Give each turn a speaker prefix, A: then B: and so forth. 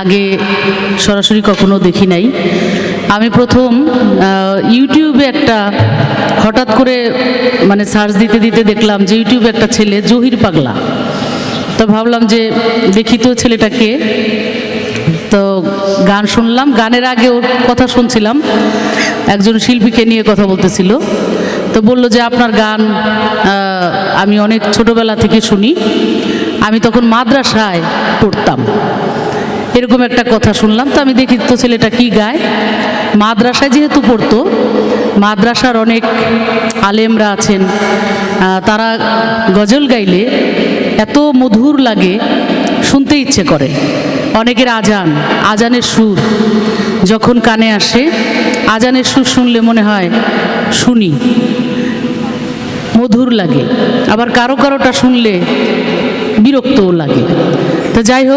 A: আগে সরাসরি কখনো দেখি নাই। আমি প্রথম ইউটিউবে একটা হঠাৎ করে মানে সার্চ দিতে দিতে দেখলাম যে ইউটিউবে একটা ছেলে জহির পাগলা। তো ভাবলাম যে দেখি তো ছেলেটাকে তো গান শুনলাম, গানের আগে ওর কথা শুনছিলাম। একজন শিল্পীকে নিয়ে কথা বলতেছিল। তো বলল যে আপনার গান আমি অনেক ছোটবেলা থেকে শুনি। আমি তখন মাদ্রাসায় পড়তাম। এরকম একটা কথা শুনলাম, তো আমি দেখি তো ছেলেটা কি গায়। মাদ্রাসায় যেহেতু পড়তো, মাদ্রাসার অনেক আলেমরা আছেন তারা গজল গাইলে এত মধুর লাগে, শুনতে ইচ্ছে করে। অনেকের আজান, আজানের সুর, যখন কানে আসে, আজানের সুর শুনলে মনে হয়, শুনি। মধুর লাগে। আবার কারও কারোটা শুনলে বিরক্তও লাগে। তো যাই হোক